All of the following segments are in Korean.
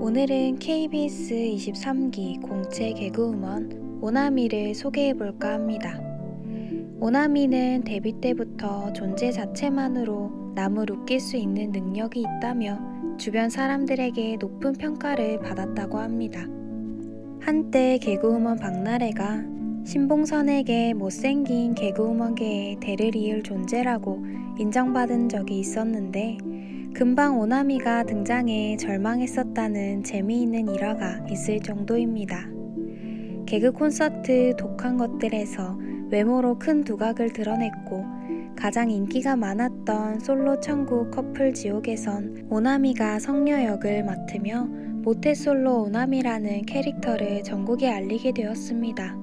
오늘은 KBS 23기 공채 개그우먼 오나미를 소개해 볼까 합니다. 오나미는 데뷔 때부터 존재 자체만으로 남을 웃길 수 있는 능력이 있다며 주변 사람들에게 높은 평가를 받았다고 합니다. 한때 개그우먼 박나래가 신봉선에게 못생긴 개그우먼계의 대를 이을 존재라고 인정받은 적이 있었는데 금방 오나미가 등장해 절망했었다는 재미있는 일화가 있을 정도입니다. 개그 콘서트 독한 것들에서 외모로 큰 두각을 드러냈고 가장 인기가 많았던 솔로 천국 커플 지옥에선 오나미가 성녀 역을 맡으며 모태솔로 오나미라는 캐릭터를 전국에 알리게 되었습니다.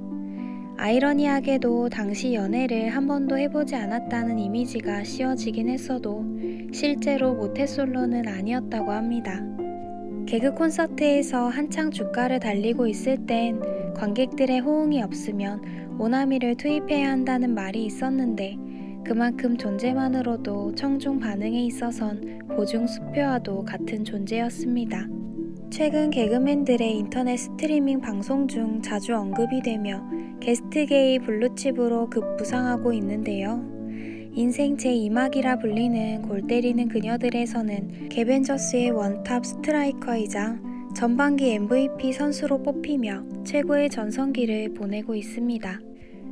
아이러니하게도 당시 연애를 한 번도 해보지 않았다는 이미지가 씌워지긴 했어도 실제로 모태솔로는 아니었다고 합니다. 개그 콘서트에서 한창 주가를 달리고 있을 땐 관객들의 호응이 없으면 오나미를 투입해야 한다는 말이 있었는데 그만큼 존재만으로도 청중 반응에 있어선 보증 수표와도 같은 존재였습니다. 최근 개그맨들의 인터넷 스트리밍 방송 중 자주 언급이 되며 게스트게이 블루칩으로 급부상하고 있는데요. 인생 제2막이라 불리는 골 때리는 그녀들에서는 개벤저스의 원탑 스트라이커이자 전반기 MVP 선수로 뽑히며 최고의 전성기를 보내고 있습니다.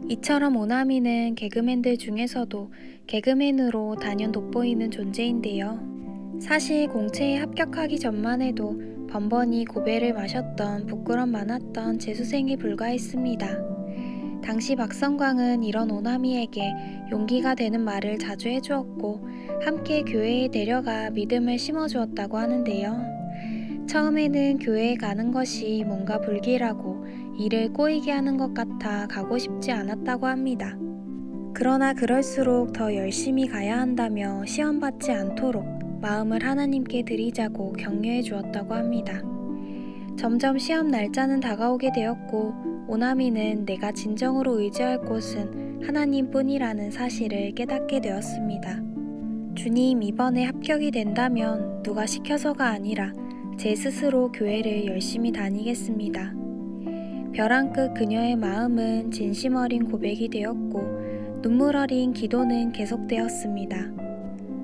이처럼 오나미는 개그맨들 중에서도 개그맨으로 단연 돋보이는 존재인데요. 사실 공채에 합격하기 전만 해도 번번이 고배를 마셨던 부끄럼 많았던 재수생에 불과했습니다. 당시 박성광은 이런 오나미에게 용기가 되는 말을 자주 해주었고 함께 교회에 데려가 믿음을 심어주었다고 하는데요. 처음에는 교회에 가는 것이 뭔가 불길하고 일을 꼬이게 하는 것 같아 가고 싶지 않았다고 합니다. 그러나 그럴수록 더 열심히 가야 한다며 시험 받지 않도록 마음을 하나님께 드리자고 격려해 주었다고 합니다. 점점 시험 날짜는 다가오게 되었고 오나미는 내가 진정으로 의지할 곳은 하나님뿐이라는 사실을 깨닫게 되었습니다. 주님 이번에 합격이 된다면 누가 시켜서가 아니라 제 스스로 교회를 열심히 다니겠습니다. 벼랑 끝 그녀의 마음은 진심 어린 고백이 되었고 눈물 어린 기도는 계속되었습니다.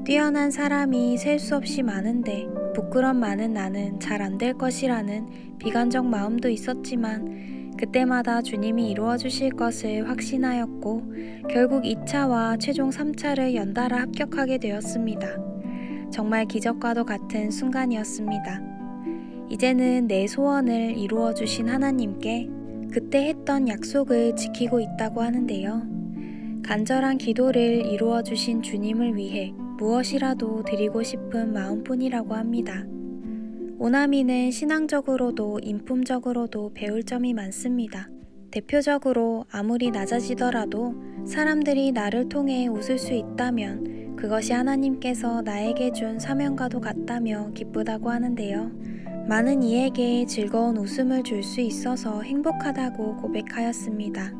뛰어난 사람이 셀 수 없이 많은데 부끄럼 많은 나는 잘 안 될 것이라는 비관적 마음도 있었지만 그때마다 주님이 이루어 주실 것을 확신하였고 결국 2차와 최종 3차를 연달아 합격하게 되었습니다. 정말 기적과도 같은 순간이었습니다. 이제는 내 소원을 이루어 주신 하나님께 그때 했던 약속을 지키고 있다고 하는데요. 간절한 기도를 이루어 주신 주님을 위해 무엇이라도 드리고 싶은 마음뿐이라고 합니다. 오나미는 신앙적으로도 인품적으로도 배울 점이 많습니다. 대표적으로 아무리 낮아지더라도 사람들이 나를 통해 웃을 수 있다면 그것이 하나님께서 나에게 준 사명과도 같다며 기쁘다고 하는데요. 많은 이에게 즐거운 웃음을 줄 수 있어서 행복하다고 고백하였습니다.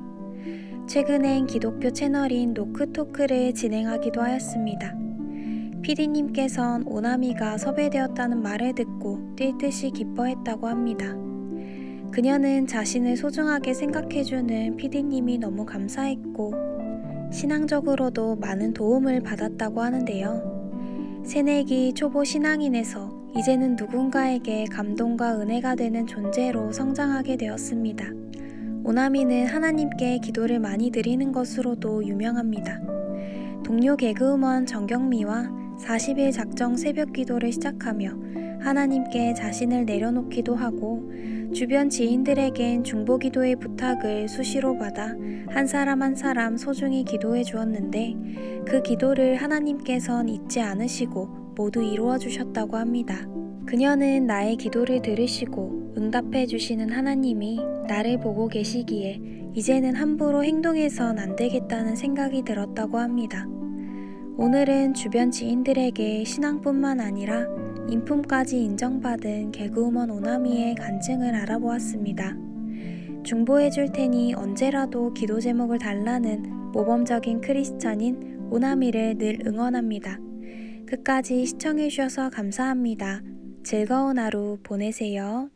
최근엔 기독교 채널인 노크토크를 진행하기도 하였습니다. 피디님께선 오나미가 섭외되었다는 말을 듣고 뛸 듯이 기뻐했다고 합니다. 그녀는 자신을 소중하게 생각해주는 피디님이 너무 감사했고 신앙적으로도 많은 도움을 받았다고 하는데요. 새내기 초보 신앙인에서 이제는 누군가에게 감동과 은혜가 되는 존재로 성장하게 되었습니다. 오나미는 하나님께 기도를 많이 드리는 것으로도 유명합니다. 동료 개그우먼 정경미와 40일 작정 새벽 기도를 시작하며 하나님께 자신을 내려놓기도 하고 주변 지인들에겐 중보 기도의 부탁을 수시로 받아 한 사람 한 사람 소중히 기도해 주었는데 그 기도를 하나님께선 잊지 않으시고 모두 이루어 주셨다고 합니다. 그녀는 나의 기도를 들으시고 응답해 주시는 하나님이 나를 보고 계시기에 이제는 함부로 행동해선 안 되겠다는 생각이 들었다고 합니다. 오늘은 주변 지인들에게 신앙뿐만 아니라 인품까지 인정받은 개그우먼 오나미의 간증을 알아보았습니다. 중보해 줄 테니 언제라도 기도 제목을 달라는 모범적인 크리스천인 오나미를 늘 응원합니다. 끝까지 시청해 주셔서 감사합니다. 즐거운 하루 보내세요.